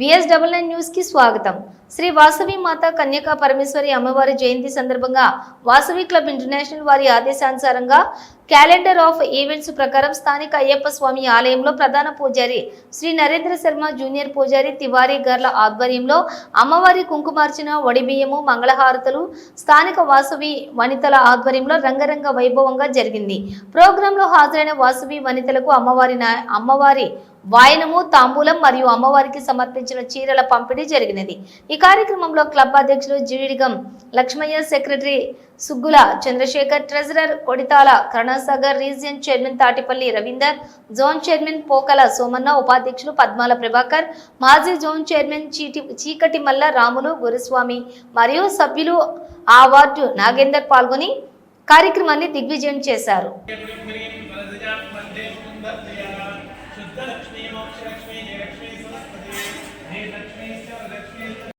VS double nine న్యూస్కి స్వాగతం. శ్రీ వాసవి మాత కన్యకా పరమేశ్వరి అమ్మవారి జయంతి సందర్భంగా వాసవి క్లబ్ ఇంటర్నేషనల్ వారి ఆదేశానుసారంగా క్యాలెండర్ ఆఫ్ ఈవెంట్స్ ప్రకారం స్థానిక అయ్యప్ప స్వామి ఆలయంలో ప్రధాన పూజారి శ్రీ నరేంద్ర శర్మ జూనియర్ పూజారి తివారీ గర్ల ఆధ్వర్యంలో అమ్మవారి కుంకుమార్చిన వడిబియ్యము మంగళహారతులు స్థానిక వాసవి వనితల ఆధ్వర్యంలో రంగరంగ వైభవంగా జరిగింది. ప్రోగ్రాంలో హాజరైన వాసవి వనితలకు అమ్మవారి అమ్మవారి వాయనము తాంబూలం మరియు అమ్మవారికి సమర్పించిన చీరల పంపిణీ జరిగినది. ఈ కార్యక్రమంలో క్లబ్ అధ్యక్షులు Jeedigam Lakshmaiah secretary Suggula Chandrashekar treasurer Koditala Karunasagar region chairman Thatipalli Ravinder zone chairman Pokala Somanna ఉపాధ్యక్షులు పద్మాల ప్రభాకర్ మాజీ జోన్ చైర్మన్ చీటి చీకటి మల్ల రాములు గురుస్వామి మరియు సభ్యులు ఆ వార్డు నాగేందర్ పాల్గొని కార్యక్రమాన్ని దిగ్విజయం చేశారు. శుద్ధ జయలక్ష్మీ సరస్వతి